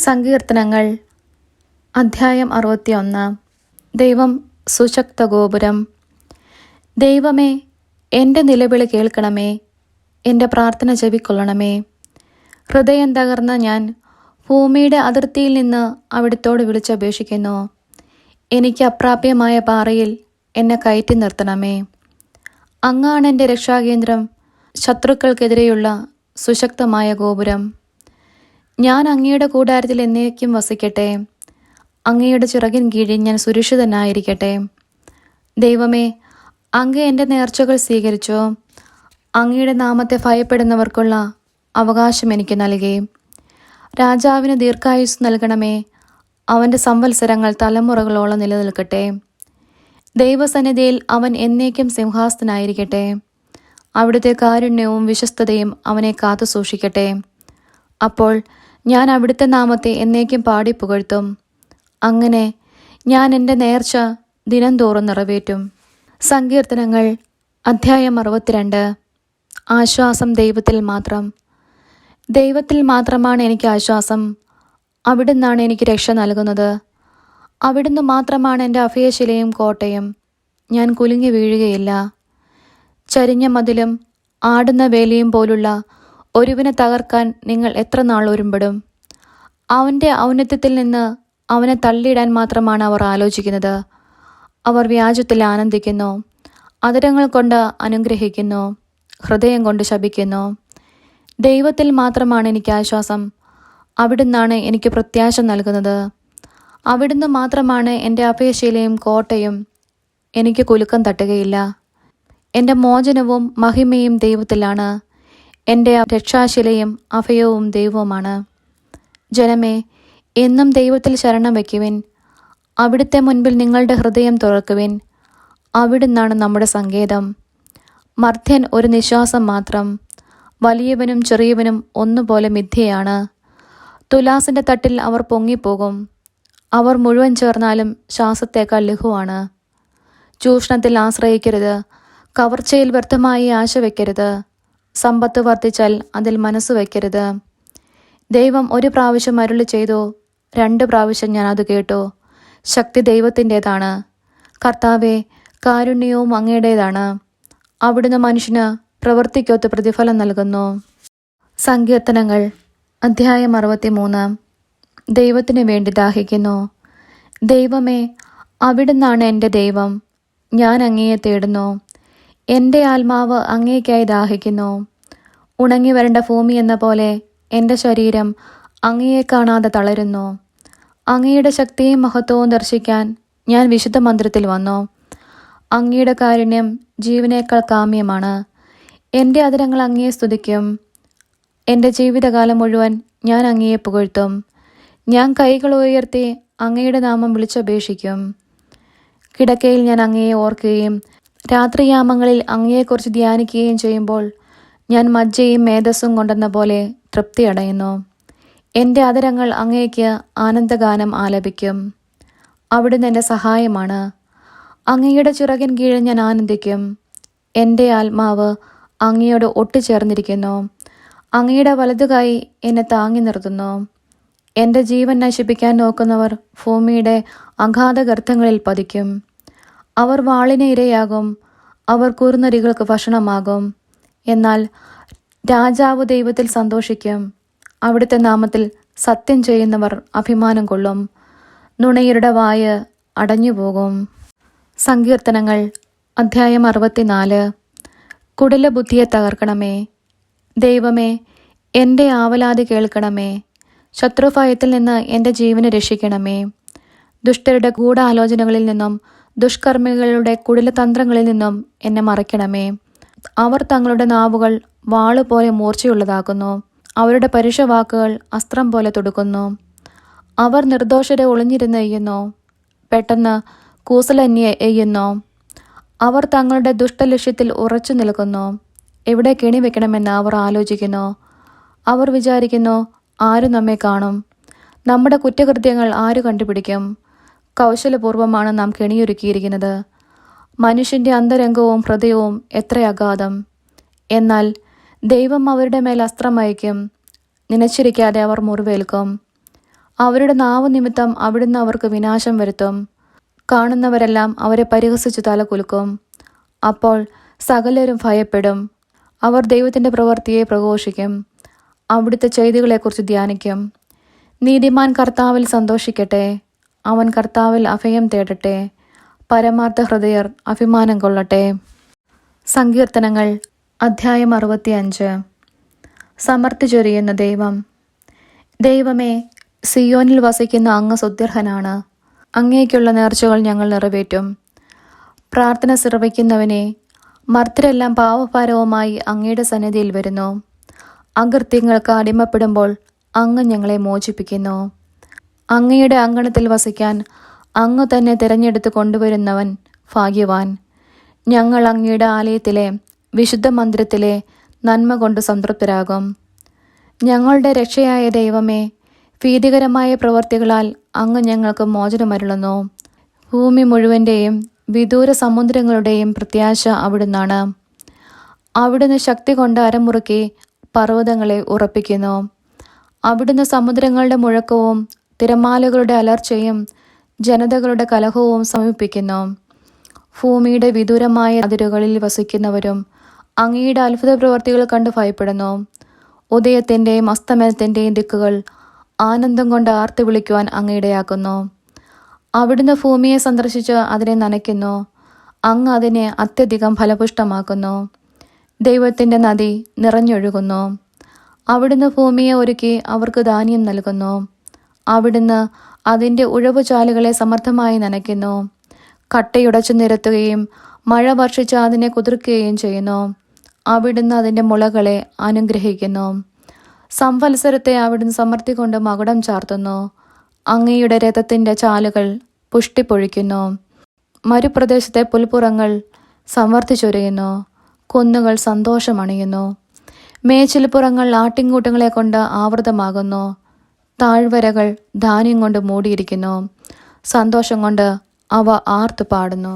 സങ്കീർത്തനങ്ങൾ. അധ്യായം അറുപത്തിയൊന്ന്. ദൈവം സുശക്ത ഗോപുരം. ദൈവമേ എന്റെ നിലവിളി കേൾക്കണമേ. എന്റെ പ്രാർത്ഥന ചെവിക്കൊള്ളണമേ ഹൃദയം തകർന്ന ഞാൻ ഭൂമിയുടെ അതിർത്തിയിൽ നിന്ന് അവിടുത്തോട് വിളിച്ചപേക്ഷിക്കുന്നു. എനിക്ക് അപ്രാപ്യമായ പാറയിൽ എന്നെ കയറ്റി നിർത്തണമേ. അങ്ങാണ് എന്റെ രക്ഷാകേന്ദ്രം. ശത്രുക്കൾക്കെതിരെയുള്ള സുശക്തമായ ഗോപുരം. ഞാൻ അങ്ങയുടെ കൂടാരത്തിൽ എന്നേക്കും വസിക്കട്ടെ. അങ്ങയുടെ ചിറകിൻ കീഴിൽ ഞാൻ സുരക്ഷിതനായിരിക്കട്ടെ. ദൈവമേ അങ്ങ് എന്റെ നേർച്ചകൾ സ്വീകരിച്ചോ. അങ്ങയുടെ നാമത്തെ ഭയപ്പെടുന്നവർക്കുള്ള അവകാശം എനിക്ക് നൽകി. രാജാവിന് ദീർഘായുസ് നൽകണമേ. അവന്റെ സംവത്സരങ്ങൾ തലമുറകളോളം നിലനിൽക്കട്ടെ. ദൈവസന്നിധിയിൽ അവൻ എന്നേക്കും സിംഹാസനായിരിക്കട്ടെ. അവിടുത്തെ കാരുണ്യവും വിശ്വസ്തതയും അവനെ കാത്തു സൂക്ഷിക്കട്ടെ അപ്പോൾ ഞാൻ അവിടുത്തെ നാമത്തെ എന്നേക്കും പാടി പുകഴ്ത്തും. അങ്ങനെ ഞാൻ എന്റെ നേർച്ച ദിനം തോറും നിറവേറ്റും. സങ്കീർത്തനങ്ങൾ അധ്യായം അറുപത്തിരണ്ട്. ആശ്വാസം ദൈവത്തിൽ മാത്രം. ദൈവത്തിൽ മാത്രമാണ് എനിക്ക് ആശ്വാസം. അവിടുന്നാണ് എനിക്ക് രക്ഷ നൽകുന്നത്. അവിടുന്ന് മാത്രമാണ് എന്റെ അഭയശിലയും കോട്ടയും. ഞാൻ കുലുങ്ങി വീഴുകയില്ല. ചരിഞ്ഞ മതിലും ആടുന്ന വേലിയും പോലുള്ള ഒരുവിനെ തകർക്കാൻ നിങ്ങൾ എത്ര നാൾ ഒരുമ്പെടും? അവന്റെ ഔന്നത്യത്തിൽ നിന്ന് അവനെ തള്ളിയിടാൻ മാത്രമാണ് അവർ ആലോചിക്കുന്നത്. അവർ വ്യാജത്തിൽ ആനന്ദിക്കുന്നു അതിരങ്ങൾ കൊണ്ട് അനുഗ്രഹിക്കുന്നു ഹൃദയം കൊണ്ട് ശപിക്കുന്നു. ദൈവത്തിൽ മാത്രമാണ് എനിക്ക് ആശ്വാസം. അവിടുന്നാണ് എനിക്ക് പ്രത്യാശ നൽകുന്നത്. അവിടുന്ന് മാത്രമാണ് എന്റെ അഭയശീലയും കോട്ടയും എനിക്ക് കുലുക്കം തട്ടുകയില്ല. എന്റെ മോചനവും മഹിമയും ദൈവത്തിലാണ്. എന്റെ രക്ഷാശിലയും അഭയവും ദൈവവുമാണ്. ജനമേ എന്നും ദൈവത്തിൽ ശരണം വയ്ക്കുവിൻ. അവിടുത്തെ മുൻപിൽ നിങ്ങളുടെ ഹൃദയം തുറക്കുവിൻ. അവിടുന്നാണ് നമ്മുടെ സങ്കേതം. മർദ്ധ്യൻ ഒരു നിശ്വാസം മാത്രം. വലിയവനും ചെറിയവനും ഒന്നുപോലെ മിഥ്യയാണ്. തുലാസിന്റെ തട്ടിൽ അവർ പൊങ്ങിപ്പോകും. അവർ മുഴുവൻ ചേർന്നാലും ശ്വാസത്തേക്കാൾ ലഘുവാണ്. ചൂഷണത്തിൽ ആശ്രയിക്കരുത്. കവർച്ചയിൽ വ്യർത്ഥമായി ആശ വയ്ക്കരുത്. സമ്പത്ത് വർദ്ധിച്ചാൽ അതിൽ മനസ്സ് വയ്ക്കരുത്. ദൈവം ഒരു പ്രാവശ്യം അരുളി ചെയ്തു രണ്ട് പ്രാവശ്യം ഞാൻ അത് കേട്ടു. ശക്തി ദൈവത്തിന്റേതാണ്. കർത്താവെ കാരുണ്യവും അങ്ങയുടേതാണ്. അവിടുന്ന് മനുഷ്യന് പ്രവൃത്തിക്കൊത്ത് പ്രതിഫലം നൽകുന്നു. സങ്കീർത്തനങ്ങൾ അധ്യായം അറുപത്തിമൂന്ന്. ദൈവത്തിന് വേണ്ടി ദാഹിക്കുന്നു. ദൈവമേ അവിടുന്നാണ് എന്റെ ദൈവം. ഞാൻ അങ്ങയെ തേടുന്നു. എന്റെ ആത്മാവ് അങ്ങേക്കായി ദാഹിക്കുന്നു. ഉണങ്ങി വരേണ്ട ഭൂമി എന്ന പോലെ എന്റെ ശരീരം അങ്ങയെ കാണാതെ തളരുന്നു. അങ്ങയുടെ ശക്തിയും മഹത്വവും ദർശിക്കാൻ ഞാൻ വിശുദ്ധ മന്ത്രത്തിൽ വന്നു. അങ്ങയുടെ കാരുണ്യം ജീവനേക്കാൾ കാമ്യമാണ്. എന്റെ അതിരങ്ങൾ അങ്ങയെ സ്തുതിക്കും. എന്റെ ജീവിതകാലം മുഴുവൻ ഞാൻ അങ്ങയെ പുകഴ്ത്തും. ഞാൻ കൈകൾ ഉയർത്തി അങ്ങയുടെ നാമം വിളിച്ചപേക്ഷിക്കും. കിടക്കയിൽ ഞാൻ അങ്ങയെ ഓർക്കുകയും രാത്രിയാമങ്ങളിൽ അങ്ങയെക്കുറിച്ച് ധ്യാനിക്കുകയും ചെയ്യുമ്പോൾ ഞാൻ മജ്ജയും മേധസ്സും കൊണ്ടെന്ന പോലെ തൃപ്തി അടയുന്നു. എന്റെ അതരങ്ങൾ അങ്ങേക്ക് ആനന്ദഗാനം ആലപിക്കും. അവിടുന്ന് എന്റെ സഹായമാണ്. അങ്ങയുടെ ചിറകിൻ കീഴിൽ ഞാൻ ആനന്ദിക്കും. എന്റെ ആത്മാവ് അങ്ങയോട് ഒട്ടിച്ചേർന്നിരിക്കുന്നു അങ്ങയുടെ വലതുകായി എന്നെ താങ്ങി നിർത്തുന്നു. എന്റെ ജീവൻ നശിപ്പിക്കാൻ നോക്കുന്നവർ ഭൂമിയുടെ അഗാധ ഗർത്തങ്ങളിൽ പതിക്കും. അവർ വാളിന് ഇരയാകും. അവർ കുറുനരികൾക്ക് ഭക്ഷണമാകും എന്നാൽ രാജാവ് ദൈവത്തിൽ സന്തോഷിക്കും. അവിടുത്തെ നാമത്തിൽ സത്യം ചെയ്യുന്നവർ അഭിമാനം കൊള്ളും. നുണയരുടെ വായ അടഞ്ഞുപോകും. സങ്കീർത്തനങ്ങൾ അധ്യായം അറുപത്തിനാല്. കുടില ബുദ്ധിയെ തകർക്കണമേ. ദൈവമേ എന്റെ ആവലാതി കേൾക്കണമേ. ശത്രുഭയത്തിൽ നിന്ന് എന്റെ ജീവനെ രക്ഷിക്കണമേ. ദുഷ്ടരുടെ ഗൂഢാലോചനകളിൽ നിന്നും ദുഷ്കർമ്മികളുടെ കുടിലതന്ത്രങ്ങളിൽ നിന്നും എന്നെ മറയ്ക്കണമേ. അവർ തങ്ങളുടെ നാവുകൾ വാളുപോലെ മൂർച്ചയുള്ളതാക്കുന്നു. അവരുടെ പരുഷവാക്കുകൾ അസ്ത്രം പോലെ തുടുക്കുന്നു. അവർ നിർദോഷരെ ഒളിഞ്ഞിരുന്ന് എയ്യുന്നു. പെട്ടെന്ന് കൂസലന്യെ എയ്യുന്നു. അവർ തങ്ങളുടെ ദുഷ്ടലക്ഷ്യത്തിൽ ഉറച്ചു നിൽക്കുന്നു. എവിടെ കെണി വെക്കണമെന്ന് അവർ ആലോചിക്കുന്നു. അവർ വിചാരിക്കുന്നു ആരും നമ്മെ കാണും? നമ്മുടെ കുറ്റകൃത്യങ്ങൾ ആര് കണ്ടുപിടിക്കും? കൗശലപൂർവമാണ് നാം കെണിയൊരുക്കിയിരിക്കുന്നത്. മനുഷ്യന്റെ അന്തരംഗവും ഹൃദയവും എത്ര അഗാധം എന്നാൽ ദൈവം അവരുടെ മേൽ അസ്ത്രമയക്കും നനച്ചിരിക്കാതെ അവർ മുറിവേൽക്കും. അവരുടെ നാവ് നിമിത്തം അവിടുന്ന് അവർക്ക് വിനാശം വരുത്തും. കാണുന്നവരെല്ലാം അവരെ പരിഹസിച്ചു തല കുലുക്കും. അപ്പോൾ സകലരും ഭയപ്പെടും. അവർ ദൈവത്തിന്റെ പ്രവൃത്തിയെ പ്രഘോഷിക്കും. അവിടുത്തെ ചെയ്തികളെക്കുറിച്ച് ധ്യാനിക്കും. നീതിമാൻ കർത്താവിൽ സന്തോഷിക്കട്ടെ. അവൻ കർത്താവിൽ അഭയം തേടട്ടെ. പരമാർത്ഥ ഹൃദയർ അഭിമാനം കൊള്ളട്ടെ. സങ്കീർത്തനങ്ങൾ അധ്യായം അറുപത്തിയഞ്ച്. സമർത്ഥി ചൊരിയുന്ന ദൈവം. ദൈവമേ സിയോനിൽ വസിക്കുന്ന അങ്ങ് സുദീർഹനാണ് അങ്ങേക്കുള്ള നേർച്ചകൾ ഞങ്ങൾ നിറവേറ്റും. പ്രാർത്ഥന ശ്രവിക്കുന്നവനെ മർത്തരെല്ലാം പാവഭാരവുമായി അങ്ങയുടെ സന്നിധിയിൽ വരുന്നു. അകൃത്യങ്ങൾക്ക് അടിമപ്പെടുമ്പോൾ അങ്ങ് ഞങ്ങളെ മോചിപ്പിക്കുന്നു. അങ്ങയുടെ അങ്കണത്തിൽ വസിക്കാൻ അങ്ങ് തന്നെ തിരഞ്ഞെടുത്ത് കൊണ്ടുവരുന്നവൻ ഭാഗ്യവാൻ. ഞങ്ങൾ അങ്ങയുടെ ആലയത്തിലെ വിശുദ്ധ മന്ദിരത്തിലെ നന്മ കൊണ്ട് സംതൃപ്തരാകും. ഞങ്ങളുടെ രക്ഷയായ ദൈവമേ ഭീതികരമായ പ്രവർത്തികളാൽ അങ്ങ് ഞങ്ങൾക്ക് മോചനമരുളുന്നു. ഭൂമി മുഴുവന്റെയും വിദൂര സമുദ്രങ്ങളുടെയും പ്രത്യാശ അവിടുന്നാണ്. അവിടുന്ന് ശക്തി കൊണ്ട് അരമുറുക്കി പർവതങ്ങളെ ഉറപ്പിക്കുന്നു. അവിടുന്ന് സമുദ്രങ്ങളുടെ മുഴക്കവും തിരമാലകളുടെ അലർച്ചയും ജനതകളുടെ കലഹവും സമീപിക്കുന്നു. ഭൂമിയുടെ വിദൂരമായ അതിരുകളിൽ വസിക്കുന്നവരും അങ്ങയുടെ അത്ഭുത പ്രവർത്തികൾ കണ്ട് ഭയപ്പെടുന്നു. ഉദയത്തിന്റെയും അസ്തമനത്തിന്റെയും ദിക്കുകൾ ആനന്ദം കൊണ്ട് ആർത്തി വിളിക്കുവാൻ അങ്ങയിടയാക്കുന്നു. അവിടുന്ന് ഭൂമിയെ സന്ദർശിച്ച് അതിനെ നനയ്ക്കുന്നു. അങ്ങ് അതിനെ അത്യധികം ഫലപുഷ്ടമാക്കുന്നു. ദൈവത്തിന്റെ നദി നിറഞ്ഞൊഴുകുന്നു. അവിടുന്ന് ഭൂമിയെ ഒരുക്കി അവർക്ക് ധാന്യം നൽകുന്നു. അവിടുന്ന് അതിന്റെ ഉഴവുചാലുകളെ സമർത്ഥമായി നനയ്ക്കുന്നു. കട്ടയുടച്ചു നിരത്തുകയും മഴ വർഷിച്ച് അതിനെ കുതിർക്കുകയും ചെയ്യുന്നു. അവിടുന്ന് അതിന്റെ മുളകളെ അനുഗ്രഹിക്കുന്നു. സംവത്സരത്തെ അവിടുന്ന് സമർത്ഥിക്കൊണ്ട് കൊണ്ട് മകുടം ചാർത്തുന്നു. അങ്ങയുടെ രഥത്തിന്റെ ചാലുകൾ പുഷ്ടിപ്പൊഴിക്കുന്നു മരുപ്രദേശത്തെ പുൽപ്പുറങ്ങൾ സമൃദ്ധി ചൊരിയുന്നു കുന്നുകൾ സന്തോഷമണിയുന്നു. മേച്ചിൽപ്പുറങ്ങൾ ആട്ടിൻകൂട്ടങ്ങളെ കൊണ്ട് ആവൃതമാകുന്നു. താഴ്വരകൾ ധാന്യം കൊണ്ട് മൂടിയിരിക്കുന്നു. സന്തോഷം കൊണ്ട് അവ ആർത്തു പാടുന്നു.